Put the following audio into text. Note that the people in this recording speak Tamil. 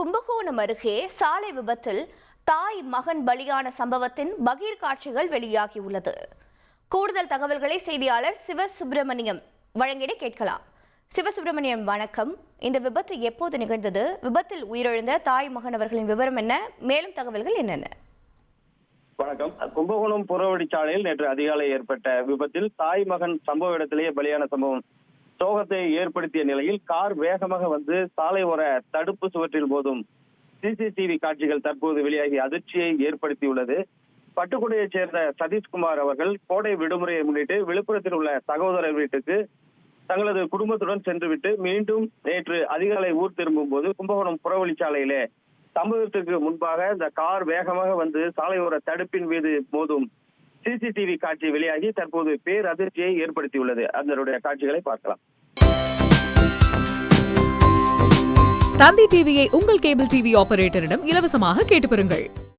கும்பகோணம் அருகே சாலை விபத்தில் தாய் மகன் பலியான சம்பவத்தின் பகீர் காட்சிகள் வெளியாகியுள்ளது. கூடுதல் தகவல்களை செய்தியாளர் சிவசுப்பிரமணியம் வழங்கிட கேட்கலாம். சிவசுப்பிரமணியம் வணக்கம். இந்த விபத்து எப்போது நிகழ்ந்தது? விபத்தில் உயிரிழந்த தாய் மகன் அவர்களின் விவரம் என்ன? மேலும் தகவல்கள் என்னென்ன? வணக்கம். கும்பகோணம் புறவழிச்சாலையில் நேற்று அதிகாலை ஏற்பட்ட விபத்தில் தாய் மகன் சம்பவ இடத்திலேயே பலியான சம்பவம் சோகத்தை ஏற்படுத்திய நிலையில் கார் வேகமாக வந்து சாலை ஓர தடுப்பு சுவற்றில் போதும் சிசிடிவி காட்சிகள் தற்போது வெளியாகி அதிர்ச்சியை ஏற்படுத்தியுள்ளது. பட்டுக்கோட்டையைச் சேர்ந்த சதீஷ்குமார் அவர்கள் கோடை விடுமுறையை முன்னிட்டு விழுப்புரத்தில் உள்ள சகோதரர் வீட்டுக்கு தங்களது குடும்பத்துடன் சென்றுவிட்டு மீண்டும் நேற்று அதிகாலை ஊர் திரும்பும் போது கும்பகோணம் புறவழிச்சாலையிலே சம்பவத்திற்கு முன்பாக இந்த கார் வேகமாக வந்து சாலையோர தடுப்பின் மீது மோதும் சிசிடிவி காட்சி வெளியாகி தற்போது பேரதிர்ச்சியை ஏற்படுத்தியுள்ளது. அதனுடைய காட்சிகளை பார்க்கலாம். தந்தி டிவியை உங்கள் கேபிள் டிவி ஆபரேட்டரிடம் இலவசமாக கேட்டு பெறுங்கள்.